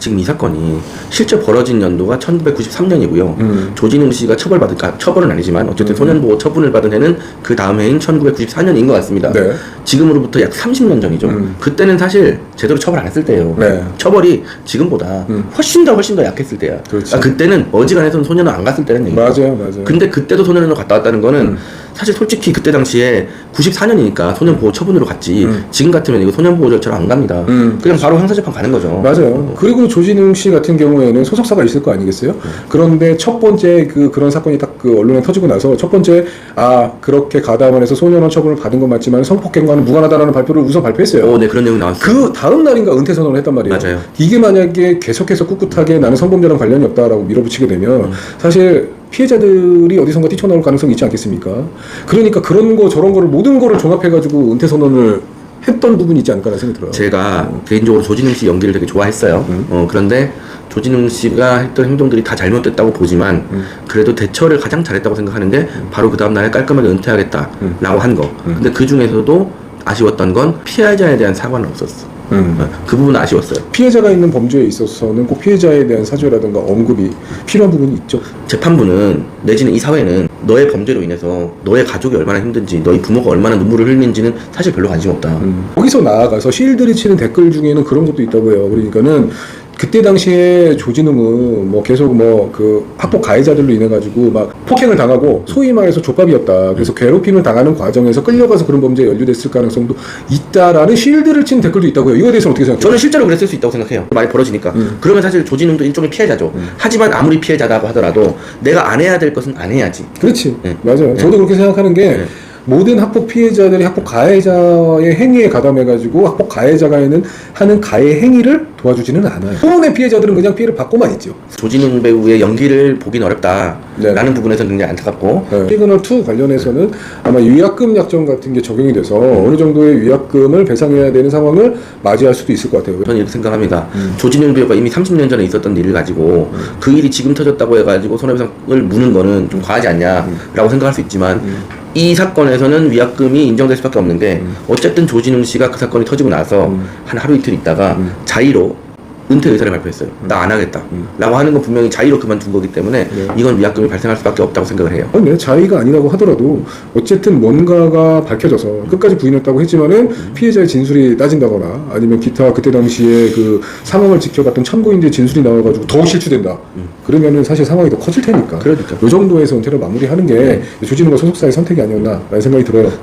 지금 이 사건이 실제 벌어진 연도가 1993년이고요. 음. 조진웅 씨가 처벌받은, 아, 처벌은 아니지만 어쨌든 소년보호 처분을 받은 해는 그 다음 해인 1994년인 것 같습니다. 네. 지금으로부터 약 30년 전이죠. 음. 그때는 사실 제대로 처벌 안 했을 때예요. 네. 처벌이 지금보다 음. 훨씬 더 훨씬 더 약했을 때야. 아, 그때는 어지간해서는 소년원 안 갔을 때는 얘기죠. 맞아요, 맞아요. 근데 그때도 소년원으로 갔다 왔다는 거는 음. 사실 솔직히 그때 당시에 94년이니까 소년보호 처분으로 갔지 음. 지금 같으면 이거 소년보호 절차로 안 갑니다. 음. 그냥 바로 형사재판 가는 거죠. 맞아요. 그리고 조진웅 씨 같은 경우에는 소속사가 있을 거 아니겠어요? 그런데 첫 번째 그 그런 사건이 딱 그 언론에 터지고 나서 첫 번째 아 그렇게 가담원에서 소년원 처분을 받은 건 맞지만 성폭행과는 무관하다라는 발표를 우선 발표했어요. 어, 네 그런 내용 나왔어요. 그 다음 날인가 은퇴 선언을 했단 말이에요. 맞아요. 이게 만약에 계속해서 꿋꿋하게 나는 성범죄랑 관련이 없다라고 밀어붙이게 되면 음. 사실 피해자들이 어디선가 뛰쳐나올 가능성이 있지 않겠습니까? 그러니까 그런 거 저런 거를 모든 거를 종합해가지고 은퇴 선언을 했던 부분이 있지 않을까라는 생각이 들어요. 제가 개인적으로 조진웅 씨 연기를 되게 좋아했어요. 음. 어, 그런데 조진웅 씨가 했던 행동들이 다 잘못됐다고 보지만 음. 그래도 대처를 가장 잘했다고 생각하는데 바로 그 다음 날에 깔끔하게 은퇴하겠다라고 음. 한 거. 근데 그 중에서도 아쉬웠던 건 피해자에 대한 사과는 없었어. 음. 어, 그 부분 은 아쉬웠어요. 피해자가 있는 범죄에 있어서는 꼭 피해자에 대한 사죄라든가 언급이 필요한 부분이 있죠. 재판부는 내지는 이 사회는 너의 범죄로 인해서 너의 가족이 얼마나 힘든지 너희 부모가 얼마나 눈물을 흘리는지는 사실 별로 관심 없다. 음. 거기서 나아가서 실들이 치는 댓글 중에는 그런 것도 있다고 해요. 그러니까는 그때 당시에 조진웅은 뭐 계속 뭐 그 학폭 가해자들로 인해 가지고 막 폭행을 당하고 소위 말해서 족밥이었다. 그래서 괴롭힘을 당하는 과정에서 끌려가서 그런 범죄에 연루됐을 가능성도 있다라는 실드를 친 댓글도 있다고요. 이거에 대해서 어떻게 생각해요? 저는 실제로 그랬을 수 있다고 생각해요. 많이 벌어지니까. 음. 그러면 사실 조진웅도 일종의 피해자죠. 하지만 아무리 피해자다고 하더라도 내가 안 해야 될 것은 안 해야지. 그렇지. 네. 맞아요. 저도 그렇게 생각하는 게 네. 모든 학폭 피해자들이 학폭 가해자의 행위에 가담해가지고 학폭 가해자가 하는, 하는 가해 행위를 도와주지는 않아요. 소문의 피해자들은 그냥 피해를 받고만 있죠. 조진웅 배우의 연기를 보긴 어렵다. 네. 라는 부분에서는 굉장히 안타깝고. 네. 시그널 2 관련해서는 아마 위약금 약정 같은 게 적용이 돼서 어느 정도의 위약금을 배상해야 되는 상황을 맞이할 수도 있을 것 같아요. 저는 이렇게 생각합니다. 음. 조진웅 배우가 이미 30년 전에 있었던 일을 가지고 그 일이 지금 터졌다고 해가지고 손해배상을 무는 거는 좀 과하지 않냐라고 음. 생각할 수 있지만 이 사건에서는 위약금이 인정될 수밖에 없는 게 어쨌든 조진웅 씨가 그 사건이 터지고 나서 음. 한 하루 이틀 있다가 음. 자의로 은퇴 의사를 발표했어요. 나 안 하겠다. 음. 라고 하는 건 분명히 자의로 그만둔 거기 때문에 네. 이건 위약금이 발생할 수밖에 없다고 생각을 해요. 아니, 네, 자의가 아니라고 하더라도 어쨌든 뭔가가 밝혀져서 끝까지 부인했다고 했지만은 피해자의 진술이 따진다거나 아니면 기타 그때 당시에 그 상황을 지켜봤던 참고인들의 진술이 나와가지고 더 실추된다. 그러면은 사실 상황이 더 커질 테니까. 그러니까. 요 정도에서 은퇴를 마무리하는 게 조진우가 소속사의 선택이 아니었나라는 생각이 들어요.